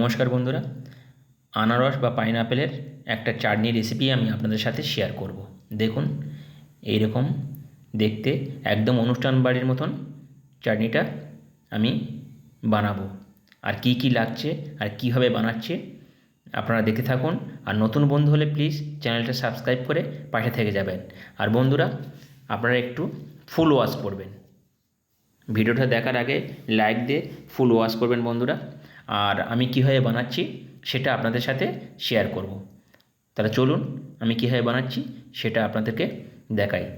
নমস্কার বন্ধুরা। আনারস বা পাইনাপেলের একটা চাটনি রেসিপি আমি আপনাদের সাথে শেয়ার করব। দেখুন, এইরকম দেখতে একদম অনুষ্ঠান বাড়ির মতন চাটনিটা আমি বানাবো। আর কি কি লাগছে আর কীভাবে বানাচ্ছে আপনারা দেখে থাকুন। আর নতুন বন্ধু হলে প্লিজ চ্যানেলটা সাবস্ক্রাইব করে পাশে থেকে যাবেন। আর বন্ধুরা, আপনারা একটু ফুল ওয়াশ করবেন। ভিডিওটা দেখার আগে লাইক দিয়ে ফুল ওয়াশ করবেন বন্ধুরা। আর আমি কীভাবে বানাচ্ছি সেটা আপনাদের সাথে শেয়ার করব। তাহলে চলুন, আমি কীভাবে বানাচ্ছি সেটা আপনাদেরকে দেখাই।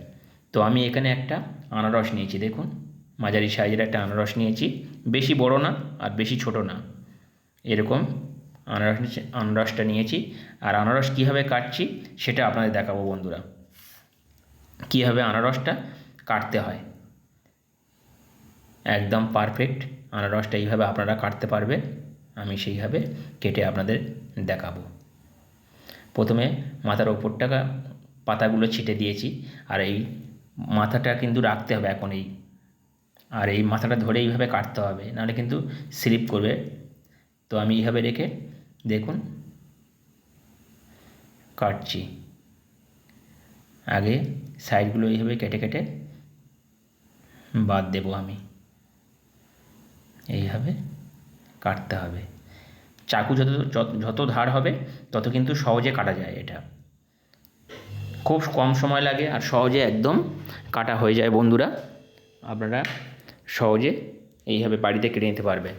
তো আমি এখানে একটা আনারস নিয়েছি, দেখুন। মাঝারি সাইজের একটা আনারস নিয়েছি। বেশি বড় না আর বেশি ছোট না। এরকম আনারস আনারসটা নিয়েছি। আর আনারস কীভাবে কাটছি সেটা আপনাদের দেখাবো বন্ধুরা। কীভাবে আনারসটা কাটতে হয়। একদম পারফেক্ট আনারসটা এইভাবে আপনারা কাটতে পারবেন। আমি সেইভাবে কেটে আপনাদের দেখাবো। প্রথমে মাথার ওপরটা পাতাগুলো ছিটে দিয়েছি, আর এই মাথাটা কিন্তু রাখতে হবে এখন এই, আর এই মাথাটা ধরে এইভাবে কাটতে হবে, নাহলে কিন্তু স্লিপ করবে। তো আমি এইভাবে রেখে দেখুন, কাটছি। আগে সাইডগুলো এইভাবে কেটে কেটে বাদ দেবো আমি। এইভাবে কাটতে হবে। চাকু যত, যত- ধার হবে, তত কিন্তু সহজে কাটা যায় এটা। খুব কম সময় লাগে আর সহজে একদম কাটা হয়ে যায় বন্ধুরা। আপনারা সহজে এইভাবে বাড়িতে কেটে নিতে পারবেন।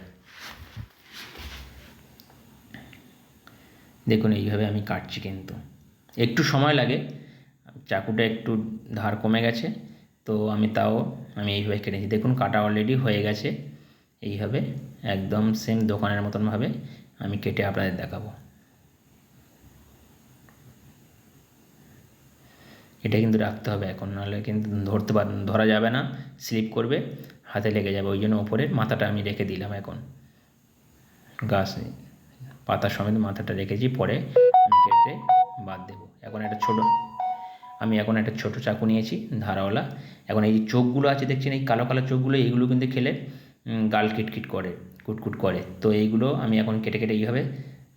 দেখুন, এইভাবে আমি কাটছি কিন্তু। একটু সময় লাগে, চাকুটা একটু ধার কমে গেছে, তো আমি তাও আমি এইভাবে কেটেছি দেখুন, কাটা অলরেডি হয়ে গেছে। এইভাবে একদম সেম দোকানের মতনভাবে আমি কেটে আপনাদের দেখাবো। এটা কিন্তু রাখতে হবে এখন, নাহলে কিন্তু ধরতে পার, ধরা যাবে না স্লিপ করবে, হাতে লেগে যাবে, ওই জন্য ওপরের মাথাটা আমি রেখে দিলাম এখন। গাছ, পাতা সমেত মাথাটা রেখেছি, পরে আমি কেটে বাদ দেবো। এখন একটা ছোট, আমি এখন একটা ছোট চাকু নিয়েছি, ধারাওয়ালা। এখন এই যে চোখগুলো আছে, দেখছেন এই কালো কালো চোখগুলো এইগুলো কিন্তু খেলে গাল কিটকিট করে, কুটকুট করে। তো এইগুলো আমি এখন কেটে কেটে এইভাবে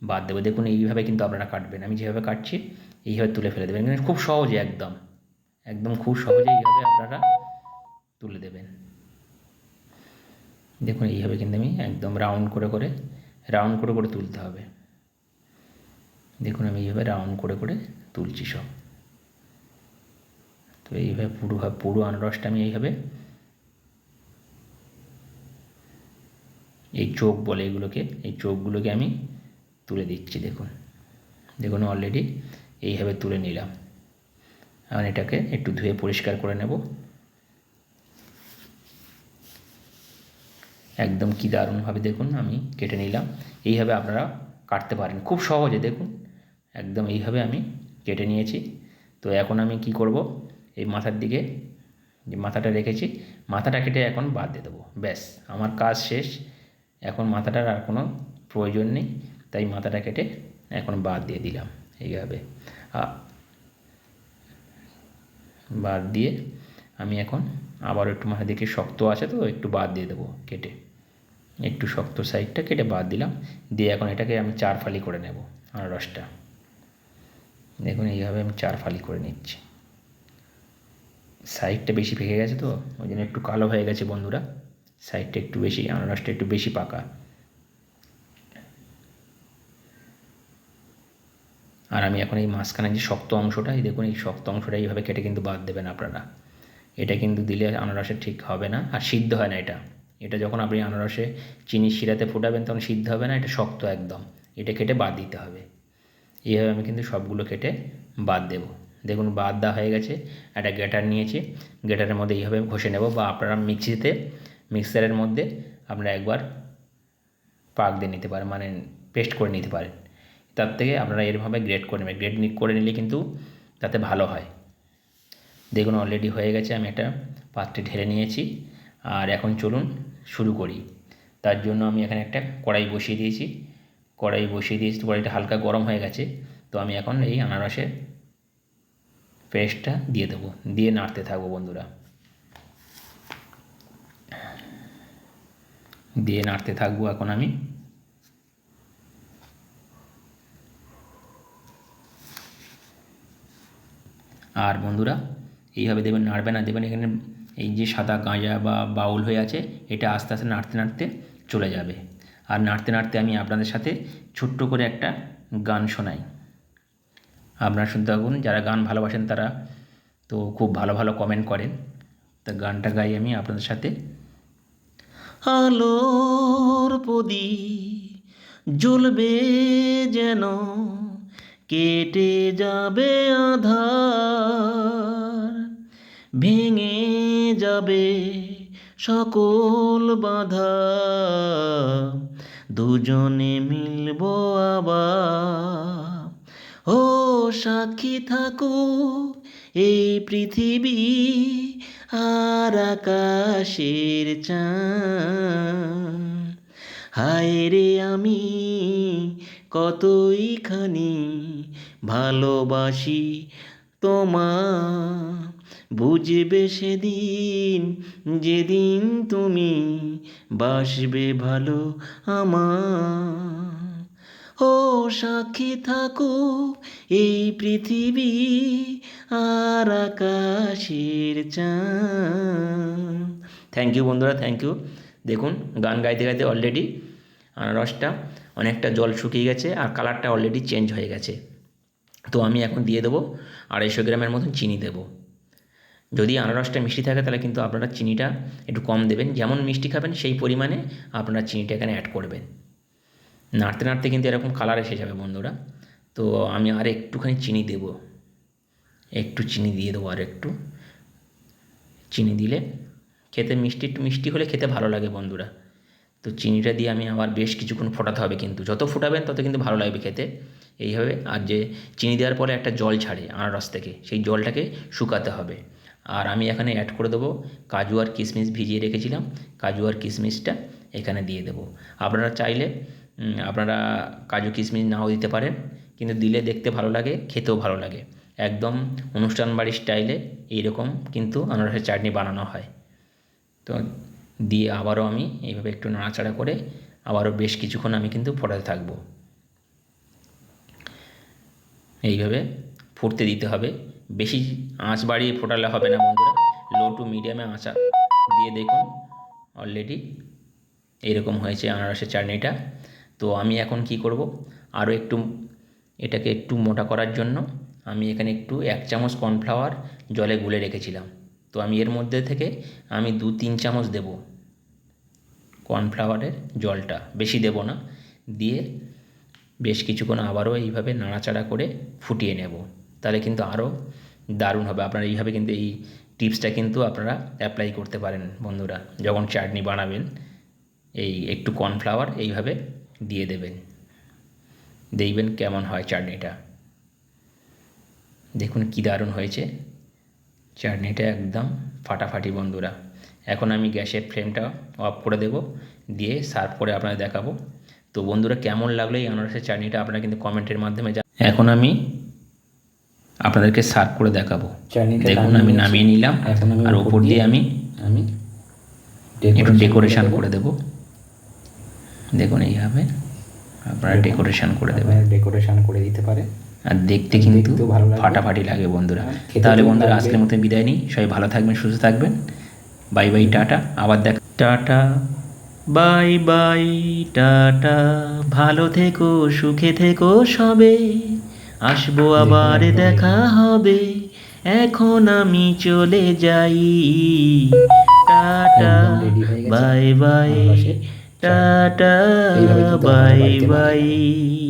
বাদ দেবো। দেখুন, এইভাবে কিন্তু আপনারা কাটবেন। আমি যেভাবে কাটছি, এইভাবে তুলে ফেলে দেবেন। কিন্তু খুব সহজে একদম একদম খুব সহজে এইভাবে আপনারা তুলে দেবেন। দেখুন, এইভাবে কিন্তু আমি একদম রাউন্ড করে করে, রাউন্ড করে করে তুলতে হবে। দেখুন, আমি এইভাবে রাউন্ড করে করে তুলছি সব। তো এইভাবে পুরো পুরো আনারসটা আমি এইভাবে এই চোখ বলে এগুলোকে, এই চোখগুলোকে আমি তুলে দিচ্ছি, দেখুন। দেখুন অলরেডি এইভাবে তুলে নিলাম। এখন এটাকে একটু ধুয়ে পরিষ্কার করে নেব। একদম কি দারুণভাবে দেখুন, আমি কেটে নিলাম। এইভাবে আপনারা কাটতে পারেন। খুব সহজে, দেখুন। একদম এইভাবে আমি কেটে নিয়েছি। তো এখন আমি কি করব, এই মাথার দিকে, যে মাথাটা রেখেছি, মাথাটা কেটে এখন বাদ দিয়ে দেবো। ব্যাস, আমার কাজ শেষ। এখন মাথাটার আর কোনো প্রয়োজন নেই, তাই মাথাটা কেটে এখন বাদ দিয়ে দিলাম এইভাবে। বাদ দিয়ে আমি এখন আবার একটু মাথা দেখে শক্ত আছে তো, একটু বাদ দিয়ে দেবো কেটে। একটু শক্ত সাইডটা কেটে বাদ দিলাম, দিয়ে এখন এটাকে আমি চার ফালি করে নেব আনারসটা। দেখুন এইভাবে আমি চার ফালি করে নিচ্ছি। সাইডটা বেশি ভেঙে গেছে তো, ওই জন্য একটু কালো হয়ে গেছে বন্ধুরা। সাইডটা একটু বেশি, আনারসটা একটু বেশি পাকা। আর আমি এখন এই মাঝখানে যে শক্ত অংশটা, এই দেখুন, এই শক্ত অংশটা এইভাবে কেটে কিন্তু বাদ দেবেন আপনারা। এটা কিন্তু দিলে আনারসে ঠিক হবে না আর সিদ্ধ হয় না এটা। এটা যখন আপনি আনারসে চিনি শিরাতে ফোটাবেন, তখন সিদ্ধ হবে না, এটা শক্ত একদম। এটা কেটে বাদ দিতে হবে। এইভাবে আমি কিন্তু সবগুলো কেটে বাদ দেব। দেখুন, বাদ দেওয়া হয়ে গেছে। একটা গ্রেটার নিয়েছি। গ্রেটারের মধ্যে এইভাবে ঘষে নেব বা আপনারা মিক্সিতে মিক্সারের মধ্যে আপনারা একবার পাক দিয়ে নিতে পারেন মানে পেস্ট করে নিতে পারেন। তার থেকে আপনারা এরভাবে গ্রেড করে নেবেন। গ্রেড করে নিলে কিন্তু তাতে ভালো হয়। দেখুন অলরেডি হয়ে গেছে, আমি একটা পাত্রে ঢেলে নিয়েছি। আর এখন চলুন শুরু করি। তার জন্য আমি এখানে একটা কড়াই বসিয়ে দিয়েছি। কড়াই বসিয়ে দিয়েছি, কড়াইটা হালকা গরম হয়ে গেছে। তো আমি এখন এই আনারসের পেস্টটা দিয়ে দেবো। দিয়ে নাড়তে থাকব বন্ধুরা। দিয়ে নাড়তে থাকব এখন আমি। আর বন্ধুরা, এইভাবে দেবেন, নাড়বে না, দেবেন এখানে এই যে সাদা গাঁজা বা বাউল হয়ে আছে, এটা আস্তে আস্তে নাড়তে নাড়তে চলে যাবে। আর নাড়তে নাড়তে আমি আপনাদের সাথে ছোট্ট করে একটা গান শোনাই। আপনারা শুনতে থাকুন, যারা গান ভালোবাসেন তারা তো খুব ভালো ভালো কমেন্ট করেন। তা গানটা গাই আমি আপনাদের সাথে। আলোর প্রদী জ্বলবে যেন, কেটে যাবে আধার, ভেঙে যাবে সকল বাধা। দুজনে মিলব আবার, ও সাক্ষী থাকো এই পৃথিবী আর আকাশের হায় রে আমি কতই খানি ভালোবাসি তোমা বুঝবে সেদিন যেদিন তুমি বাসবে ভালো আমার ও সাক্ষী থাকো এই পৃথিবী আর আকাশের চাঁদ। থ্যাংক ইউ বন্ধুরা থ্যাংক ইউ দেখুন, গান গাইতে গাইতে অলরেডি আনারসটা অনেকটা জল শুকিয়ে গেছে আর কালারটা অলরেডি চেঞ্জ হয়ে গেছে। তো আমি এখন দিয়ে দেবো আড়াইশো গ্রামের মতন চিনি দেবো। যদি আনারসটা মিষ্টি থাকে তাহলে কিন্তু আপনারা চিনিটা একটু কম দেবেন। যেমন মিষ্টি খাবেন, সেই পরিমাণে আপনারা চিনিটা এখানে অ্যাড করবেন। নাড়তে নাড়তে কিন্তু এরকম কালার এসে যাবে বন্ধুরা। তো আমি আর একটুখানি চিনি দেব। একটু চিনি দিয়ে দেবো আর একটু। চিনি দিলে খেতে মিষ্টি, একটু মিষ্টি হলে খেতে ভালো লাগে বন্ধুরা। তো চিনিটা দিয়ে আমি আবার বেশ কিছুক্ষণ ফোটাতে হবে কিন্তু। যত ফোটাবেন তত কিন্তু ভালো লাগবে খেতে। এইভাবে আর যে চিনি দেওয়ার পরে একটা জল ছাড়ে আনারস থেকে, সেই জলটাকে শুকাতে হবে। আর আমি এখানে অ্যাড করে দেবো কাজু আর কিশমিশ ভিজিয়ে রেখেছিলাম। কাজু আর কিশমিশটা এখানে দিয়ে দেবো। আপনারা চাইলে আপনারা কাজু কিশমিশ নাও দিতে পারেন, কিন্তু দিলে দেখতে ভালো লাগে, খেতেও ভালো লাগে। একদম অনুষ্ঠান বাড়ির স্টাইলে এইরকম কিন্তু আনারসের চাটনি বানানো হয়। তো দিয়ে আবারও আমি এইভাবে একটু নাড়াচাড়া করে আবারও বেশ কিছুক্ষণ আমি কিন্তু ফোটাতে থাকব। এইভাবে ফুটতে দিতে হবে। বেশি আঁচ বাড়িয়ে ফোটালে হবে না বন্ধুরা। লো টু মিডিয়ামে আঁচা দিয়ে দেখুন। অলরেডি এইরকম হয়েছে আনারসের চাটনিটা। তো আমি এখন কি করব? আরও একটু এটাকে একটু মোটা করার জন্য আমি এখানে একটু এক চামচ কর্নফ্লাওয়ার জলে গুলে রেখেছিলাম। তো আমি এর মধ্যে থেকে আমি দু তিন চামচ দেব কর্নফ্লাওয়ারের জলটা। বেশি দেব না, দিয়ে বেশ কিছুক্ষণ আবারও এইভাবে নাড়াচাড়া করে ফুটিয়ে নেব। তাহলে কিন্তু আরও দারুণ হবে। আপনারা এইভাবে কিন্তু এই টিপসটা কিন্তু আপনারা অ্যাপ্লাই করতে পারেন বন্ধুরা। যখন চাটনি বানাবেন, এই একটু কর্নফ্লাওয়ার এইভাবে দিয়ে দেবেন। দেখবেন কেমন হয় চাটনিটা। দেখুন কী দারুণ হয়েছে। চাটনিটা একদম ফাটাফাটি বন্ধুরা। এখন আমি গ্যাসের ফ্লেমটা অফ করে দেব দিয়ে সার্ভ করে আপনাদের দেখাবো। তো বন্ধুরা কেমন লাগল এই আনারসের চাটনিটা আপনারা কিন্তু কমেন্টের মাধ্যমে এখন আমি আপনাদেরকে সার্ভ করে দেখাবো। চাটনিটা দেখুন আমি নামিয়ে নিলাম আর দিয়ে দিয়ে আমি আমি একটু ডেকোরেশন করে দেব। দেখুন এইভাবে আপনারা ডেকোরেশন করে দেবেন। ডেকোরেশন করে দিতে পারে। আর দেখতে কিন্তু ভালো ফাটাফাটি লাগে বন্ধুরা। তাহলে বন্ধুরা। আজকের মতো বিদায় নিই। সবাই ভালো থাকবেন সুস্থ থাকবেন। Bye bye tata. আবার দেখ টাটা। Bye bye tata. ভালো থেকো সুখে থেকো সবে। আসব আবার দেখা হবে। এখন আমি চলে যাই। টাটা। হয়ে। Bye bye. Tata bye bye.